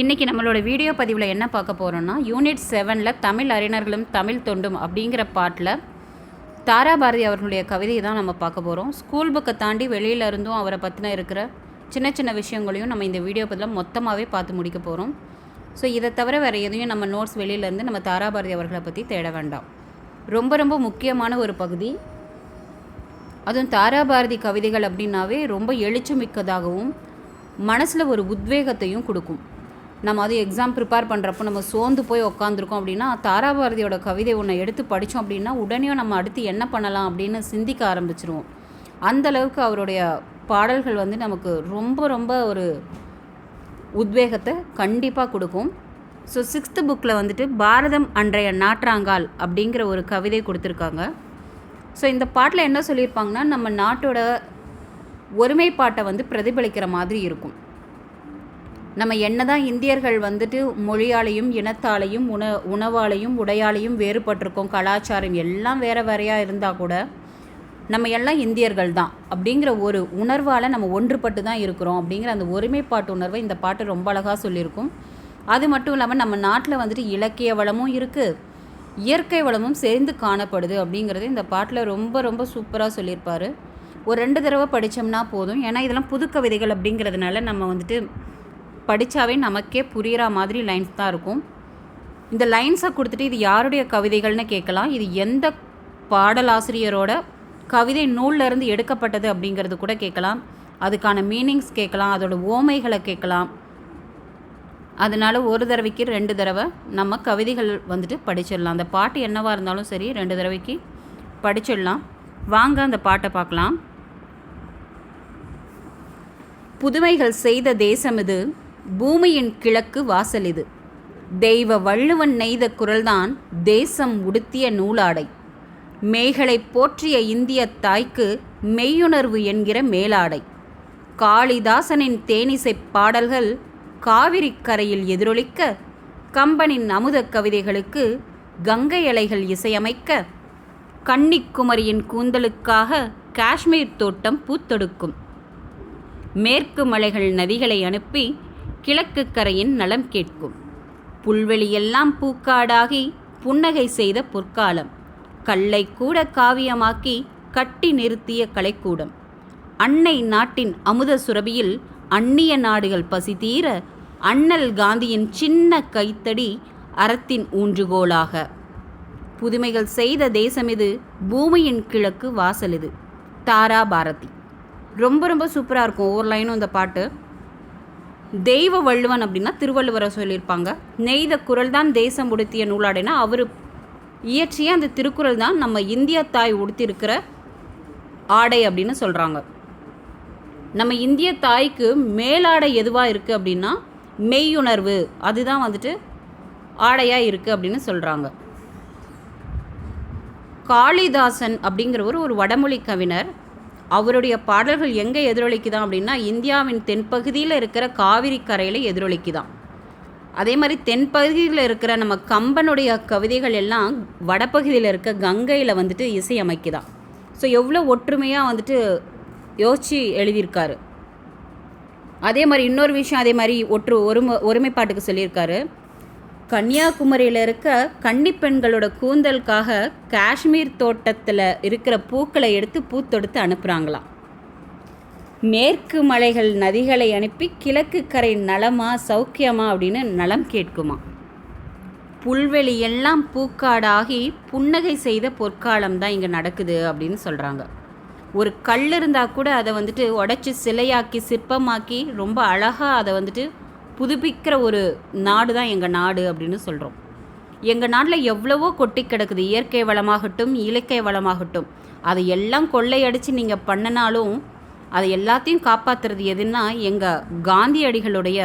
இன்றைக்கி நம்மளோட வீடியோ பதிவில் என்ன பார்க்க போகிறோன்னா யூனிட் செவனில் தமிழ் அறிஞர்களும் தமிழ் தொண்டும் அப்படிங்கிற பாட்டில் தாரா பாரதி அவர்களுடைய கவிதையை தான் நம்ம பார்க்க போகிறோம் ஸ்கூல் புக்கை தாண்டி வெளியில இருந்தும் அவரை பற்றின இருக்கிற சின்ன சின்ன விஷயங்களையும் நம்ம இந்த வீடியோ பதில் மொத்தமாகவே பார்த்து முடிக்க போகிறோம் ஸோ இதை தவிர வேறு எதையும் நம்ம நோட்ஸ் வெளியிலேருந்து நம்ம தாரா பாரதி அவர்களை பற்றி தேட வேண்டாம். ரொம்ப ரொம்ப முக்கியமான ஒரு பகுதி. அதுவும் தாராபாரதி கவிதைகள் அப்படின்னாவே ரொம்ப எழுச்சிமிக்கதாகவும் மனசில் ஒரு உத்வேகத்தையும் கொடுக்கும். நம்ம அது எக்ஸாம் ப்ரிப்பேர் பண்ணுறப்போ நம்ம சோர்ந்து போய் உக்காந்துருக்கோம் அப்படின்னா தாராபாரதியோட கவிதை ஒன்று எடுத்து படித்தோம் அப்படின்னா உடனே நம்ம அடுத்து என்ன பண்ணலாம் அப்படின்னு சிந்திக்க ஆரம்பிச்சிருவோம். அந்த அளவுக்கு அவருடைய பாடல்கள் வந்து நமக்கு ரொம்ப ரொம்ப ஒரு உத்வேகத்தை கண்டிப்பாக கொடுக்கும். ஸோ சிக்ஸ்த்து புக்கில் வந்துட்டு பாரதம் அன்றைய நாற்றாங்கால் அப்படிங்கிற ஒரு கவிதை கொடுத்துருக்காங்க. ஸோ இந்த பாட்டில் என்ன சொல்லியிருப்பாங்கன்னா நம்ம நாட்டோட ஒருமைப்பாட்டை வந்து பிரதிபலிக்கிற மாதிரி இருக்கும். நம்ம என்னதான் இந்தியர்கள் வந்துட்டு மொழியாலையும் இனத்தாலையும் உண உணவாலையும் உடையாலையும் வேறுபட்டிருக்கோம் கலாச்சாரம் எல்லாம் வேற வேறையாக இருந்தால் கூட நம்ம எல்லாம் இந்தியர்கள் தான். அப்படிங்கிற ஒரு உணர்வால் நம்ம ஒன்றுபட்டு தான் இருக்கிறோம் அப்படிங்கிற அந்த ஒருமைப்பாட்டு உணர்வை இந்த பாட்டு ரொம்ப அழகாக சொல்லியிருக்கும். அது மட்டும் இல்லாமல் நம்ம நாட்டில் வந்துட்டு இலக்கிய வளமும் இருக்குது இயற்கை வளமும் சேர்ந்து காணப்படுது அப்படிங்கிறது இந்த பாட்டில் ரொம்ப ரொம்ப சூப்பராக சொல்லியிருப்பார். ஒரு ரெண்டு தடவை படித்தோம்னா போதும். ஏன்னா இதெல்லாம் புது கவிதைகள் அப்படிங்கிறதுனால நம்ம வந்துட்டு படித்தாவே நமக்கே புரிகிற மாதிரி லைன்ஸ் தான் இருக்கும். இந்த லைன்ஸை கொடுத்துட்டு இது யாருடைய கவிதைகள்னு கேட்கலாம். இது எந்த பாடலாசிரியரோட கவிதை நூல்லேருந்து எடுக்கப்பட்டது அப்படிங்கிறது கூட கேட்கலாம். அதுக்கான மீனிங்ஸ் கேட்கலாம். அதோட ஓமைகளை கேட்கலாம். அதனால ஒரு தடவைக்கு ரெண்டு தடவை நம்ம கவிதைகள் வந்துட்டு படிச்சிடலாம். அந்த பாட்டு என்னவாக இருந்தாலும் சரி ரெண்டு தடவைக்கு படிச்சிடலாம். வாங்க அந்த பாட்டை பார்க்கலாம். புதுமைகள் செய்த தேசம் இது. பூமியின் கிழக்கு வாசல் இது. தெய்வ வள்ளுவன் நெய்த குரல்தான் தேசம் உடுத்திய நூலாடை. மேகளை போற்றிய இந்திய தாய்க்கு மெய்யுணர்வு என்கிற மேலாடை. காளிதாசனின் தேனிசைப் பாடல்கள் காவிரி கரையில் எதிரொலிக்க கம்பனின் அமுத கவிதைகளுக்கு கங்கை அலைகள் இசையமைக்க கன்னிக்குமரியின் கூந்தலுக்காக காஷ்மீர் தோட்டம் பூத்தொடுக்கும். மேற்கு மலைகள் நதிகளை அனுப்பி கிழக்கு கரையின் நலம் கேட்கும். புல்வெளியெல்லாம் பூக்காடாகி புன்னகை செய்த பொற்காலம். கல்லை கூட காவியமாக்கி கட்டி நிறுத்திய கலைக்கூடம். அன்னை நாட்டின் அமுத சுரபியில் அந்நிய நாடுகள் பசி தீர அண்ணல் காந்தியின் சின்ன கைத்தடி அறத்தின் ஊன்றுகோலாக. புதுமைகள் செய்த தேசம் இது பூமியின் கிழக்கு வாசல் இது. தாரா பாரதி. ரொம்ப ரொம்ப சூப்பராக இருக்கும். ஒவ்வொரு லைனும் இந்த பாட்டு. தெய்வ வள்ளுவன் அப்படின்னா திருவள்ளுவரை சொல்லியிருப்பாங்க. நெய்த குரல் தான் தேசம் உடுத்திய நூலாடைனா அவர் இயற்றிய அந்த திருக்குறள் தான் நம்ம இந்திய தாய் உடுத்திருக்கிற ஆடை அப்படின்னு சொல்கிறாங்க நம்ம இந்திய தாய்க்கு மேலாடை எதுவாக இருக்குது அப்படின்னா மெய்யுணர்வு. அதுதான் வந்துட்டு ஆடையாக இருக்குது அப்படின்னு சொல்கிறாங்க காளிதாசன் அப்படிங்கிறவர் ஒரு வடமொழி கவிஞர். அவருடைய பாடல்கள் எங்கே எதிரொலிக்குதான் அப்படின்னா இந்தியாவின் தென்பகுதியில் இருக்கிற காவிரி கரையில் எதிரொலிக்குதான் அதே மாதிரி தென்பகுதியில் இருக்கிற நம்ம கம்பனுடைய கவிதைகள் எல்லாம் வடபகுதியில் இருக்க கங்கையில் வந்துட்டு இசையமைக்குதான் ஸோ எவ்வளோ ஒற்றுமையாக வந்துட்டு யோசித்து எழுதியிருக்காரு. அதே மாதிரி இன்னொரு விஷயம் அதே மாதிரி ஒற்று ஒருமை ஒருமைப்பாட்டுக்கு சொல்லியிருக்காரு. கன்னியாகுமரியில் இருக்க கன்னி பெண்களோட கூந்தலுக்காக காஷ்மீர் தோட்டத்தில் இருக்கிற பூக்களை எடுத்து பூத்தொடுத்து அனுப்புகிறாங்களாம் மேற்கு மலைகள் நதிகளை அனுப்பி கிழக்கு கரை நலமா சௌக்கியமா அப்படின்னு நலம் கேட்குமா புல்வெளி எல்லாம் பூக்காடாகி புன்னகை செய்த பொற்காலம் தான் இங்கே நடக்குது அப்படின்னு சொல்கிறாங்க ஒரு கல் இருந்தால் கூட அதை வந்துட்டு உடச்சி சிலையாக்கி சிற்பமாக்கி ரொம்ப அழகாக அதை வந்துட்டு புதுப்பிக்கிற ஒரு நாடு தான் எங்கள் நாடு அப்படின்னு சொல்கிறோம் எங்கள் நாட்டில் எவ்வளவோ கொட்டி கிடக்குது. இயற்கை வளமாகட்டும் இலக்கிய வளமாகட்டும். அதை எல்லாம் கொள்ளையடித்து நீங்கள் பண்ணினாலும் அதை எல்லாத்தையும் காப்பாற்றுறது எதுன்னா எங்கள் காந்தியடிகளுடைய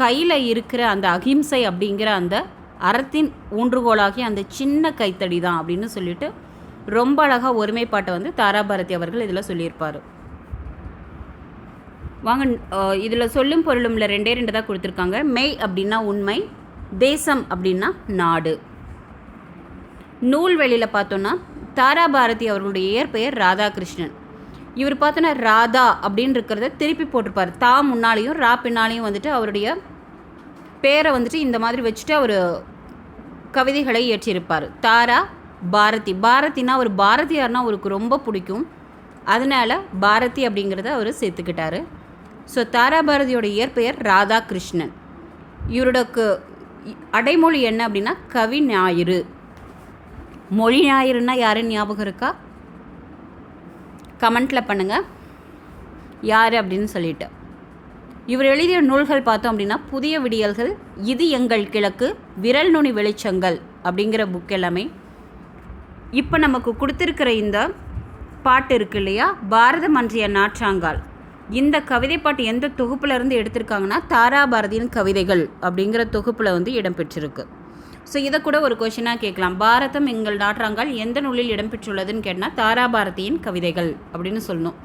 கையில் இருக்கிற அந்த அகிம்சை அப்படிங்கிற அந்த அறத்தின் ஊன்றுகோலாகி அந்த சின்ன கைத்தடி தான் அப்படின்னு சொல்லிட்டு ரொம்ப அழகாக ஒருமைப்பாட்டை வந்து தாராபாரதி அவர்கள் இதில் சொல்லியிருப்பார். வாங்க இதில் சொல்லும் பொருளும்ல ரெண்டே ரெண்டு தான் கொடுத்துருக்காங்க. மெய் அப்படின்னா உண்மை தேசம் அப்படின்னா நாடு. நூல்வெளியில் பார்த்தோன்னா தாராபாரதி அவர்களுடைய இயற்பெயர் ராதாகிருஷ்ணன். இவர் பார்த்தோன்னா ராதா அப்படின்னு இருக்கிறத திருப்பி போட்டிருப்பார். தா முன்னாலேயும் ரா பின்னாலேயும் வந்துட்டு அவருடைய பேரை வந்துட்டு இந்த மாதிரி வச்சுட்டு அவர் கவிதைகளை இயற்றியிருப்பார். தாரா பாரதி. பாரதினா அவர் பாரதியார்னா அவருக்கு ரொம்ப பிடிக்கும். அதனால் பாரதி அப்படிங்கிறத அவர் சேர்த்துக்கிட்டாரு. ஸோ தாராபாரதியோட இயற்பெயர் ராதாகிருஷ்ணன். இவரோட அடைமொழி என்ன அப்படின்னா கவி ஞாயிறு. மொழி ஞாயிறுனா யாருன்னு ஞாபகம் இருக்கா? கமெண்ட்டில் பண்ணுங்கள் யார் அப்படின்னு சொல்லிட்டு. இவர் எழுதிய நூல்கள் பார்த்தோம் அப்படின்னா புதிய விடியல்கள் இது எங்கள் கிழக்கு விரல் நுனி வெளிச்சங்கள் அப்படிங்கிற புக் எல்லாமே. இப்போ நமக்கு கொடுத்துருக்கிற இந்த பாட்டு இருக்கு இல்லையா? பாரத மன்றிய நாற்றாங்கால். இந்த கவிதை பாட்டு எந்த தொகுப்பில் இருந்து எடுத்திருக்காங்கன்னா தாரா பாரதியின் கவிதைகள் அப்படிங்கிற தொகுப்பில் வந்து இடம்பெற்றிருக்கு ஸோ இதை கூட ஒரு கொஷினாக கேட்கலாம். பாரதம் எங்கள் நாற்றாங்கால் எந்த நூலில் இடம்பெற்றுள்ளதுன்னு கேட்டால் தாரா பாரதியின் கவிதைகள் அப்படின்னு சொல்லணும்.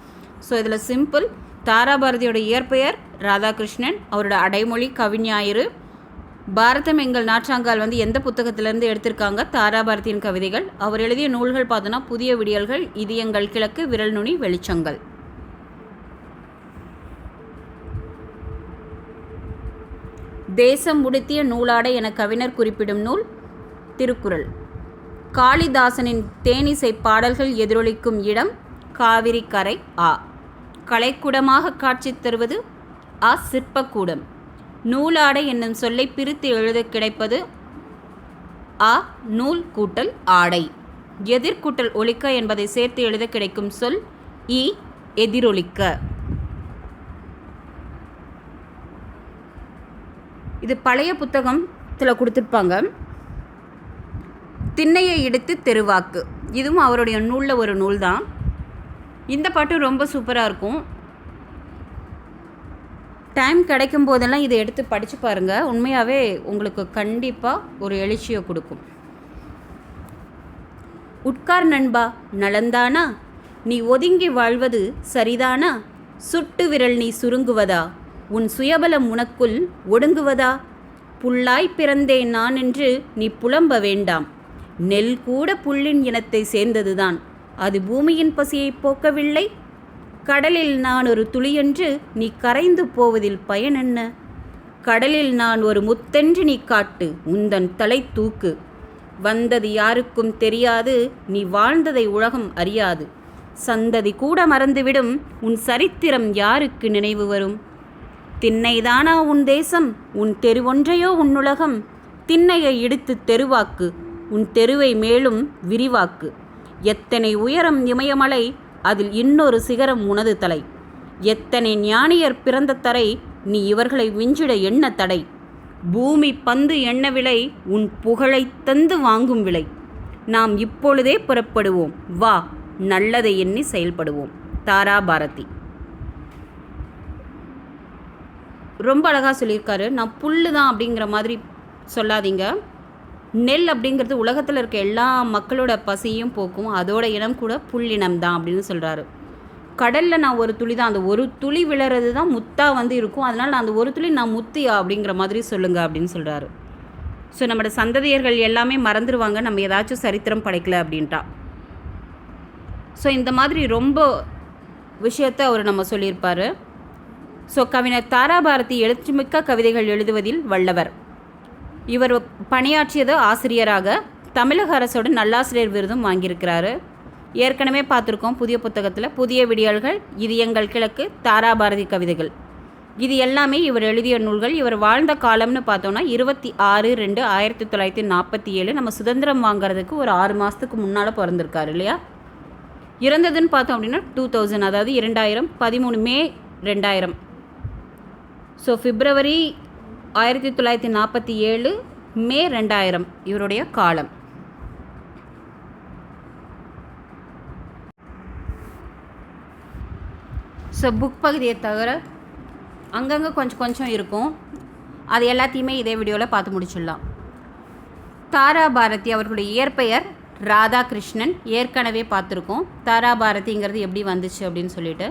ஸோ இதில் சிம்பிள் தாரா பாரதியோட இயற்பெயர் ராதாகிருஷ்ணன் அவரோட அடைமொழி கவிஞாயிறு பாரதம் எங்கள் நாற்றாங்கால் வந்து எந்த புத்தகத்திலேருந்து எடுத்திருக்காங்க தாரா பாரதியின் கவிதைகள் அவர் எழுதிய நூல்கள் பார்த்தோன்னா புதிய விடியல்கள் இது எங்கள் கிழக்கு விரல் நுனி வெளிச்சங்கள். தேசம் உடுத்திய நூலாடை என கவிஞர் குறிப்பிடும் நூல் திருக்குறள். காளிதாசனின் தேனிசை பாடல்கள் எதிரொலிக்கும் இடம் காவிரி கரை ஆ. கலைக்கூடமாக காட்சி தருவது ஆ. சிற்பக்கூடம். நூலாடை என்னும் சொல்லை பிரித்து எழுத கிடைப்பது ஆ. நூல் கூட்டல் ஆடை. எதிர்கூட்டல் ஒலிக்க என்பதை சேர்த்து எழுத கிடைக்கும் சொல் இ. எதிரொலிக்க. இது பழைய புத்தகத்தில் கொடுத்துருப்பாங்க. திண்ணையை இடித்து தெருவாக்கு. இதுவும் அவருடைய நூலில் ஒரு நூல் தான் இந்த பாட்டு ரொம்ப சூப்பராக இருக்கும். டைம் கிடைக்கும் போதெல்லாம் இதை எடுத்து படித்து பாருங்கள் உண்மையாகவே உங்களுக்கு கண்டிப்பாக ஒரு எழுச்சியை கொடுக்கும். உட்கார் நண்பா நலந்தானா? நீ ஒதுங்கி வாழ்வது சரிதானா? சுட்டு விரல் நீ சுருங்குவதா? உன் சுயபலம் உனக்குள் ஒடுங்குவதா? புல்லாய் பிறந்தேன் நான் என்று நீ புலம்ப வேண்டாம். நெல் கூட புல்லின் இனத்தை சேர்ந்ததுதான். அது பூமியின் பசியை போக்கவில்லை? கடலில் நான் ஒரு துளியென்று நீ கரைந்து போவதில் பயன் என்ன? கடலில் நான் ஒரு முத்தென்று நீ காட்டு உந்தன் தலை தூக்கு. வந்தது யாருக்கும் தெரியாது நீ வாழ்ந்ததை உலகம் அறியாது. சந்ததி கூட மறந்துவிடும் உன் சரித்திரம் யாருக்கு நினைவு வரும்? திண்ணைதானா உன் தேசம்? உன் தெருவொன்றையோ உன்னுலகம்? திண்ணையை இடித்து தெருவாக்கு. உன் தெருவை மேலும் விரிவாக்கு. எத்தனை உயரம் இமயமலை அதில் இன்னொரு சிகரம் உனது தலை. எத்தனை ஞானியர் பிறந்த தரை நீ இவர்களை விஞ்சிட எண்ண தடை? பூமி பந்து எண்ண விலை உன் புகழை தந்து வாங்கும் விலை. நாம் இப்பொழுதே புறப்படுவோம். வா நல்லதை எண்ணி செயல்படுவோம். தாரா பாரதி. ரொம்ப அழகாக சொல்லியிருக்காரு. நான் புல்லு தான் அப்படிங்கிற மாதிரி சொல்லாதீங்க. நெல் அப்படிங்கிறது உலகத்தில் இருக்க எல்லா மக்களோட பசியும் போக்கும். அதோட இனம் கூட புல்லினம் தான் அப்படின்னு சொல்கிறாரு கடலில் நான் ஒரு துளி தான். அந்த ஒரு துளி விழறது தான் முத்தாக வந்து இருக்கும். அதனால் நான் அந்த ஒரு துளி நான் முத்தியா அப்படிங்கிற மாதிரி சொல்லுங்கள் அப்படின்னு சொல்கிறாரு ஸோ நம்மளோட சந்ததியர்கள் எல்லாமே மறந்துடுவாங்க நம்ம ஏதாச்சும் சரித்திரம் படைக்கல அப்படின்ட்டா. ஸோ இந்த மாதிரி ரொம்ப விஷயத்த அவர் நம்ம சொல்லியிருப்பார். ஸோ கவிஞர் தாராபாரதி எழுத்துமிக்க கவிதைகள் எழுதுவதில் வல்லவர். இவர் பணியாற்றியது ஆசிரியராக தமிழக அரசோட நல்லாசிரியர் விருதும் வாங்கியிருக்கிறாரு. ஏற்கனவே பார்த்துருக்கோம் புதிய புத்தகத்தில் புதிய விடியல்கள் இது எங்கள் கிழக்கு தாராபாரதி கவிதைகள். இது எல்லாமே இவர் எழுதிய நூல்கள். இவர் வாழ்ந்த காலம்னு பார்த்தோன்னா இருபத்தி ஆறு ரெண்டு ஆயிரத்தி தொள்ளாயிரத்தி நாற்பத்தி ஏழு. நம்ம சுதந்திரம் வாங்குறதுக்கு ஒரு ஆறு மாதத்துக்கு முன்னால் பிறந்திருக்காரு இல்லையா? இறந்ததுன்னு பார்த்தோம் அப்படின்னா டூ தௌசண்ட் அதாவது இரண்டாயிரம் பதிமூணு மே ரெண்டாயிரம். ஸோ பிப்ரவரி ஆயிரத்தி தொள்ளாயிரத்தி நாற்பத்தி ஏழு மே ரெண்டாயிரம் இவருடைய காலம். ஸோ புக் பகுதியை தவிர அங்கங்கே கொஞ்சம் கொஞ்சம் இருக்கும். அது எல்லாத்தையுமே இதே வீடியோவில் பார்த்து முடிச்சிடலாம். தாரா பாரதி அவர்களுடைய இயற்பெயர் ராதாகிருஷ்ணன். ஏற்கனவே பார்த்துருக்கோம். தாரா பாரதிங்கிறது எப்படி வந்துச்சு அப்படின்னு சொல்லிட்டு.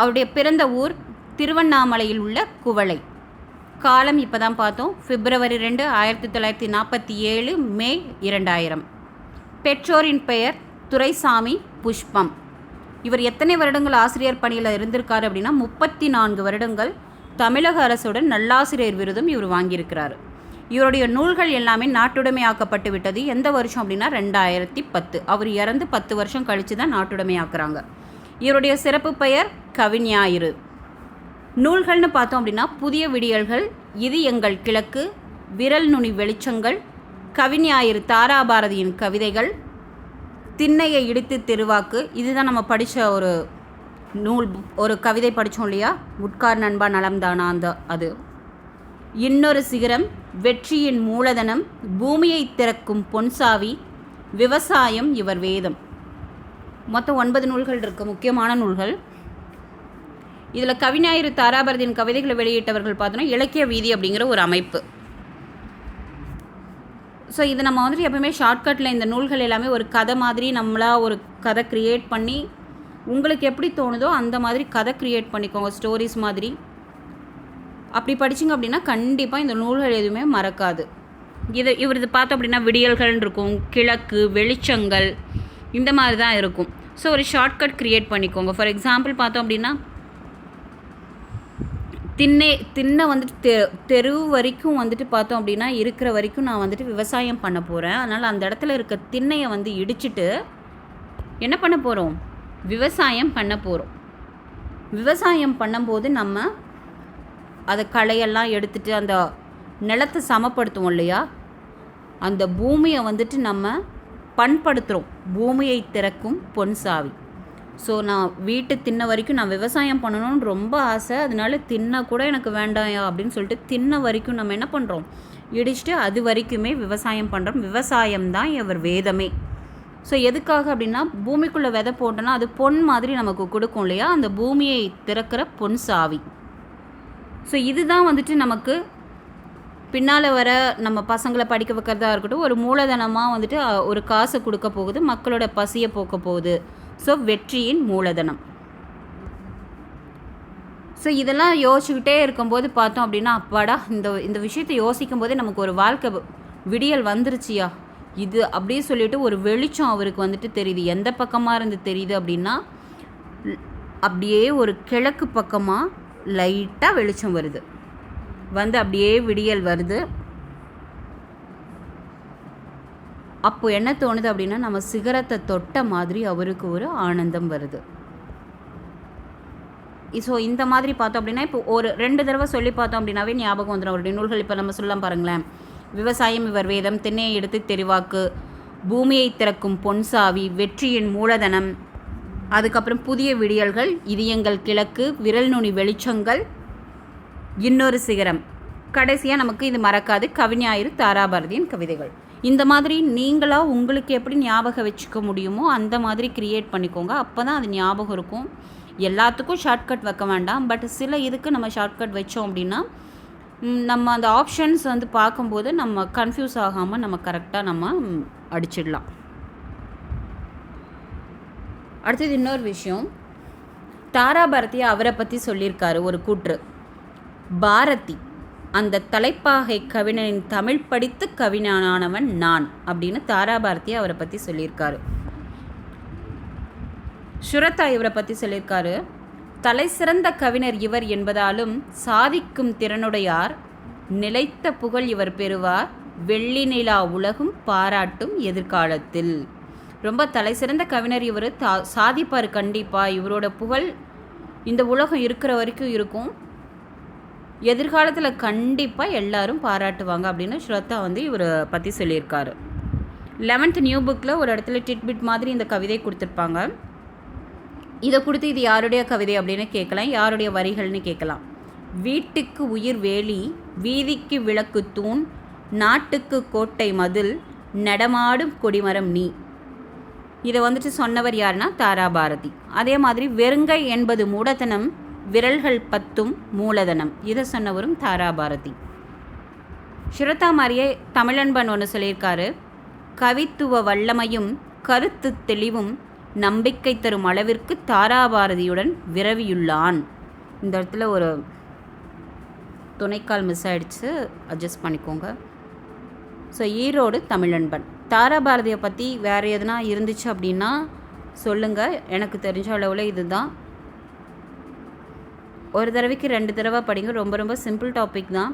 அவருடைய பிறந்த ஊர் திருவண்ணாமலையில் உள்ள குவளை. காலம் இப்போ தான் பார்த்தோம். பிப்ரவரி ரெண்டு ஆயிரத்தி தொள்ளாயிரத்தி நாற்பத்தி ஏழு மே இரண்டாயிரம். பெற்றோரின் பெயர் துரைசாமி புஷ்பம். இவர் எத்தனை வருடங்கள் ஆசிரியர் பணியில் இருந்திருக்காரு அப்படின்னா முப்பத்தி நான்கு வருடங்கள் தமிழக அரசுடன் நல்லாசிரியர் விருதும் இவர் வாங்கியிருக்கிறார். இவருடைய நூல்கள் எல்லாமே நாட்டுடைமையாக்கப்பட்டு விட்டது. எந்த வருஷம் அப்படின்னா ரெண்டாயிரத்தி பத்து. அவர் இறந்து பத்து வருஷம் கழித்து தான் நாட்டுடைமையாக்குறாங்க இவருடைய சிறப்பு பெயர் கவிஞாயிறு. நூல்கள்னு பார்த்தோம் அப்படின்னா புதிய விடியல்கள் இது எங்கள் கிழக்கு விரல் நுனி வெளிச்சங்கள் கவிஞாயிறு தாராபாரதியின் கவிதைகள் திண்ணையை இடித்து திருவாக்கு இதுதான் நம்ம படித்த ஒரு நூல் ஒரு கவிதை படித்தோம் இல்லையா? உட்கார் நண்பா நலம்தானா அந்த அது. இன்னொரு சிகரம் வெற்றியின் மூலதனம் பூமியை திறக்கும் பொன்சாவி விவசாயம் இவர் வேதம். மொத்தம் ஒன்பது நூல்கள் இருக்குது முக்கியமான நூல்கள். இதில் கவிஞாயிறு தாராபரதியின் கவிதைகளை வெளியிட்டவர்கள் பார்த்தோன்னா இலக்கிய வீதி அப்படிங்கிற ஒரு அமைப்பு. ஸோ இது நம்ம வந்துட்டு எப்பவுமே ஷார்ட்கட்டில் இந்த நூல்கள் எல்லாமே ஒரு கதை மாதிரி நம்மளாக ஒரு கதை க்ரியேட் பண்ணி உங்களுக்கு எப்படி தோணுதோ அந்த மாதிரி கதை க்ரியேட் பண்ணிக்கோங்க ஸ்டோரிஸ் மாதிரி. அப்படி படிச்சிங்க அப்படின்னா கண்டிப்பாக இந்த நூல்கள் எதுவுமே மறக்காது. இது இவர் இது பார்த்தோம் அப்படின்னா விடியல்கள் இருக்கும் கிழக்கு வெளிச்சங்கள் இந்த மாதிரி தான் இருக்கும். ஸோ ஒரு ஷார்ட்கட் க்ரியேட் பண்ணிக்கோங்க. ஃபார் எக்ஸாம்பிள் பார்த்தோம் அப்படின்னா திண்ணை திண்ணை வந்துட்டு தெ தெரு வரைக்கும் வந்துட்டு பார்த்தோம் அப்படின்னா இருக்கிற வரைக்கும் நான் வந்துட்டு விவசாயம் பண்ண போகிறேன் அதனால் அந்த இடத்துல இருக்க திண்ணையை வந்து இடிச்சிட்டு என்ன பண்ண போகிறோம் விவசாயம் பண்ண போகிறோம் விவசாயம் பண்ணும்போது நம்ம அதை களையெல்லாம் எடுத்துட்டு அந்த நிலத்தை சமப்படுத்துவோம் இல்லையா? அந்த பூமியை வந்துட்டு நம்ம பண்படுத்துகிறோம் பூமியை திறக்கும் பொன் சாவி. ஸோ நான் வீட்டு தின்ன வரைக்கும் நான் விவசாயம் பண்ணணும்னு ரொம்ப ஆசை. அதனால தின்ன கூட எனக்கு வேண்டாயா அப்படின்னு சொல்லிட்டு தின்ன வரைக்கும் நம்ம என்ன பண்ணுறோம் இடிச்சிட்டு அது வரைக்குமே விவசாயம் பண்ணுறோம் விவசாயம் தான் இவர் வேதமே. ஸோ எதுக்காக அப்படின்னா பூமிக்குள்ளே விதை போட்டோன்னா அது பொன் மாதிரி நமக்கு கொடுக்கும் இல்லையா? அந்த பூமியை திறக்கிற பொன் சாவி. ஸோ இதுதான் வந்துட்டு நமக்கு பின்னால் வர நம்ம பசங்களை படிக்க வைக்கிறதா இருக்கட்டும் ஒரு மூலதனமாக வந்துட்டு ஒரு காசை கொடுக்க போகுது மக்களோட பசியை போக்க போகுது. ஸோ வெற்றியின் மூலதனம். ஸோ இதெல்லாம் யோசிச்சுக்கிட்டே இருக்கும்போது பார்த்தோம் அப்படின்னா அப்பாடா இந்த இந்த விஷயத்தை யோசிக்கும் போதே நமக்கு ஒரு வாழ்க்கை விடியல் வந்துருச்சியா? இது அப்படியே சொல்லிட்டு ஒரு வெளிச்சம் அவருக்கு வந்துட்டு தெரியுது. எந்த பக்கமாக இருந்து தெரியுது அப்படின்னா அப்படியே ஒரு கிழக்கு பக்கமாக லைட்டாக வெளிச்சம் வருது. வந்து அப்படியே விடியல் வருது. அப்போ என்ன தோணுது அப்படின்னா நம்ம சிகரத்தை தொட்ட மாதிரி அவருக்கு ஒரு ஆனந்தம் வருது. ஸோ இந்த மாதிரி பார்த்தோம் அப்படின்னா இப்போ ஒரு ரெண்டு தடவை சொல்லி பார்த்தோம் அப்படின்னாவே ஞாபகம் வந்துடும் அவருடைய நூல்கள் இப்போ நம்ம சொல்லலாம் பாருங்களேன். விவசாயம் இவர் வேதம் திண்ணையை எடுத்து தெரிவாக்கு பூமியை திறக்கும் பொன்சாவி வெற்றியின் மூலதனம் அதுக்கப்புறம் புதிய விடியல்கள் இதயங்கள் கிழக்கு விரல் நுனி வெளிச்சங்கள் இன்னொரு சிகரம். கடைசியாக நமக்கு இது மறக்காது. கவிஞாயிறு தாராபாரதியின் கவிதைகள். இந்த மாதிரி நீங்களாக உங்களுக்கு எப்படி ஞாபகம் வச்சுக்க முடியுமோ அந்த மாதிரி க்ரியேட் பண்ணிக்கோங்க. அப்போ தான் அது ஞாபகம் இருக்கும். எல்லாத்துக்கும் ஷார்ட்கட் வைக்க வேண்டாம். பட் சில இதுக்கு நம்ம ஷார்ட்கட் வச்சோம் அப்படின்னா நம்ம அந்த ஆப்ஷன்ஸ் வந்து பார்க்கும்போது நம்ம கன்ஃபியூஸ் ஆகாமல் நம்ம கரெக்டாக நம்ம அடிச்சிடலாம். அடுத்தது இன்னொரு விஷயம். தாராபாரதி அவரை பற்றி சொல்லியிருக்காரு ஒரு கூற்று. பாரதி. அந்த தலைப்பாகை கவிஞனின் தமிழ் படித்து கவிஞனானவன் நான் அப்படின்னு தாராபாரதி அவரை பற்றி சொல்லியிருக்காரு. சுரத்தா இவரை பற்றி சொல்லியிருக்காரு. தலை சிறந்த கவிஞர் இவர் என்பதாலும் சாதிக்கும் திறனுடையார் நிலைத்த புகழ் இவர் பெறுவார் வெள்ளி நிலா உலகும் பாராட்டும் எதிர்காலத்தில். ரொம்ப தலை சிறந்த கவிஞர் இவர். தா சாதிப்பார் கண்டிப்பாக இவரோட புகழ் இந்த உலகம் இருக்கிற வரைக்கும் இருக்கும். எதிர்காலத்தில் கண்டிப்பாக எல்லாரும் பாராட்டுவாங்க அப்படின்னு ஸ்ரத்தா வந்து இவரை பற்றி சொல்லியிருக்காரு. லெவன்த் நியூ புக்கில் ஒரு இடத்துல டிட்பிட் மாதிரி இந்த கவிதை கொடுத்துருப்பாங்க. இதை கொடுத்து இது யாருடைய கவிதை அப்படின்னு கேட்கலாம். யாருடைய வரிகள்னு கேட்கலாம். வீட்டுக்கு உயிர் வேலி வீதிக்கு விளக்கு தூண் நாட்டுக்கு கோட்டை மதில் நடமாடும் கொடிமரம் நீ. இதை வந்துட்டு சொன்னவர் யாருன்னா தாராபாரதி அதே மாதிரி வெறுங்கை என்பது மூடத்தனம் விரல்கள் பத்தும் மூலதனம். இதை சொன்னவரும் தாராபாரதி. ஸ்ரதா மாதிரியே தமிழன்பன் ஒன்று சொல்லியிருக்காரு. கவித்துவ வல்லமையும் கருத்து தெளிவும் நம்பிக்கை தரும் அளவிற்கு தாராபாரதியுடன் விரவியுள்ளான். இந்த இடத்துல ஒரு துணைக்கால் மிஸ் ஆகிடுச்சு அட்ஜஸ்ட் பண்ணிக்கோங்க. ஸோ ஈரோடு தமிழன்பன். தாராபாரதியை பற்றி வேறு எதுனா இருந்துச்சு அப்படின்னா சொல்லுங்கள் எனக்கு தெரிஞ்ச அளவில் இதுதான். ஒரு தடவைக்கு ரெண்டு தடவை படிங்க. ரொம்ப ரொம்ப சிம்பிள் டாபிக் தான்.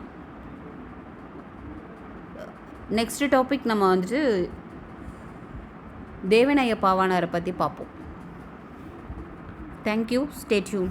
நெக்ஸ்ட் டாபிக் நம்ம வந்துட்டு தேவநாய பாவானாரை பற்றி பார்ப்போம். Thank you stay tuned